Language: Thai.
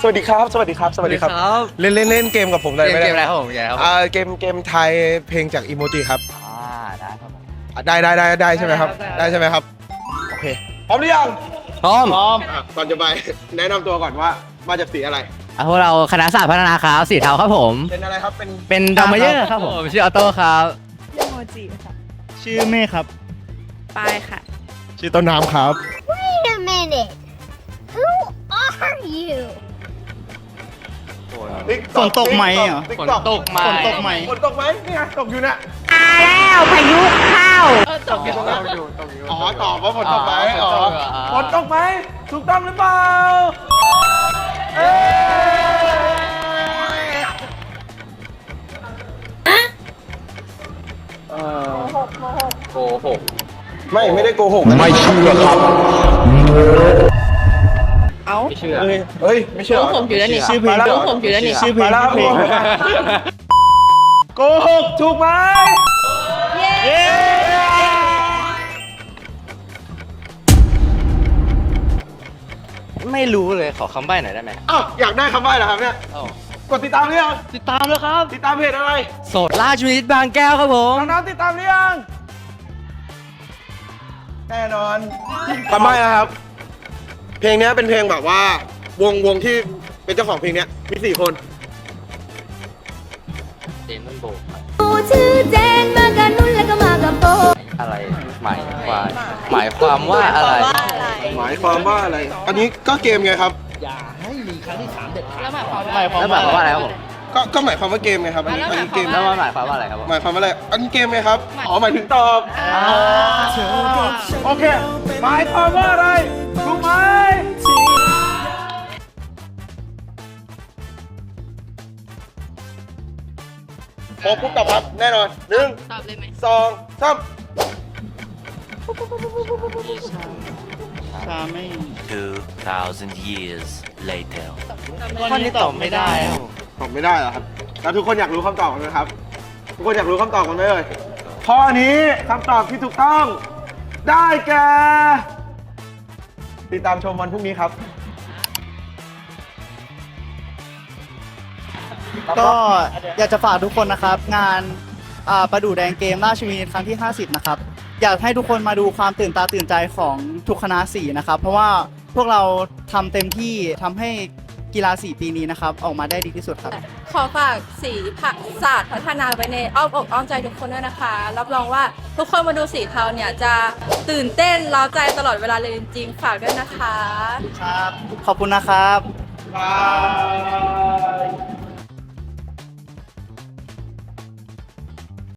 สวัสดีครับ สวัสดีครับ สวัสดีครับ เล่นเล่นเล่นเกมกับผมได้เกไหมมเกมอะไรครับผมเกมอะไรครับผมอ่าเกมเกมไทยเพลงจากอีโมจิครับอ่าได้ครับผมอะได้ได้ได้ได้ใช่ไหมครับ ได้ใช่ไหมครับ โอเค พร้อมหรือยัง พร้อม พร้อมอะก่อนจะไปแนะนำตัวก่อนว่ามาจากสีอะไรอะพวกเราคณะศาสตร์พัฒนาครับสีเทาครับผม เป็นอะไรครับ เป็น เป็นดัมเมเยอร์ครับผม ชื่อออโต้ครับชื่อโมจิค่ะชื่อเมฆครับปายค่ะ ชื่อต้นน้ำครับ Wait a minute. Who are you? ฝนตกไหมเหรอ ฝนตกไหมฝนตกไหมฝนตกไหมนี่ไงตกอยู่เนี่ยมาแล้วพายุเข้าตกอยู่ตกอยู่ตกอยู่อ๋อตอบว่าฝนตกไหมอ๋อ๋ออฝนตกอ่าฝนตกไหมถูกต้องหรือเปล่าเอ้ยเอ่อโกหก ไม่ ไม่ได้โกหก ไม่เชื่อครับ เอ้าไม่เชื่อเฮ้ยเฮ้ยไม่เชื่อรู้ผมอยู่แล้วนี่ชื่อเพลงรู้ผมอยู่แล้วนี่ชื่อเพลงมาแล้วเพลงโกหกถูกไหมไม่รู้เลยขอคำใบ้หน่อยได้ไหมอ้าวอยากได้คำใบ้เหรอครับเนี่ยกดติดตามหรือยังติดตามแล้วครับ ติดตามเพจอะไรโสดล่าชีวิตบางแก้วครับผมน้องๆติดตามหรือยังแน่นอนคำใบ้นะครับ เพลงเนี้ยเป็นเพลงแบบว่า วงวงที่เป็นเจ้าของเพลงเนี้ยมีสี่คน เจนต้นโบกชื่อเจนมากับนุ่นแล้วก็มากับโบอะไรหมายความหมายความว่าอะไร หมายความว่าอะไร อันนี้ก็เกมไงครับแล้วหมายความว่าหมายความแล้วหมายความว่าอะไรครับผมก็ก็หมายความว่าเกมไงครับ อันนี้อันนี้เกมแล้วมันหมายความว่าอะไรครับผมหมายความว่าอะไรอันนี้เกมไงครับอ๋อหมายถึงตอบโอเคหมายความว่าอะไร พอปุ๊บตอบครับแน่นอนหนึ่งตอบเลยไหมสองสามชาไม่ 2,000 years later ข้อนี้ตอบไม่ได้ครับตอบไม่ได้เหรอครับ แล้วทุกคนอยากรู้คำตอบกันไหมครับ ทุกคนอยากรู้คำตอบกันไหมเอ่ยข้อนี้คำตอบที่ถูกต้อง ได้แก่ ติดตามชมวันพรุ่งนี้ครับ ก็อยากจะฝากทุกคนนะครับ งานอ่าประดู่แดงเกมราชวินิตครั้งที่ 50 นะครับ อยากให้ทุกคนมาดูความตื่นตาตื่นใจของทุกคณะสีนะครับ เพราะว่าพวกเราทำเต็มที่ทำให้กีฬาสีปีนี้นะครับ ออกมาได้ดีที่สุดครับ ขอฝากสีผักศาสตร์พัฒนาไว้ในอ้อมอกอ้อมใจทุกคนด้วยนะคะ รับรองว่าทุกคนมาดูสีเทาเนี่ยจะตื่นเต้นเร้าใจตลอดเวลาเลยจริงๆฝากด้วยนะคะ ครับ ขอบคุณนะครับ ครับ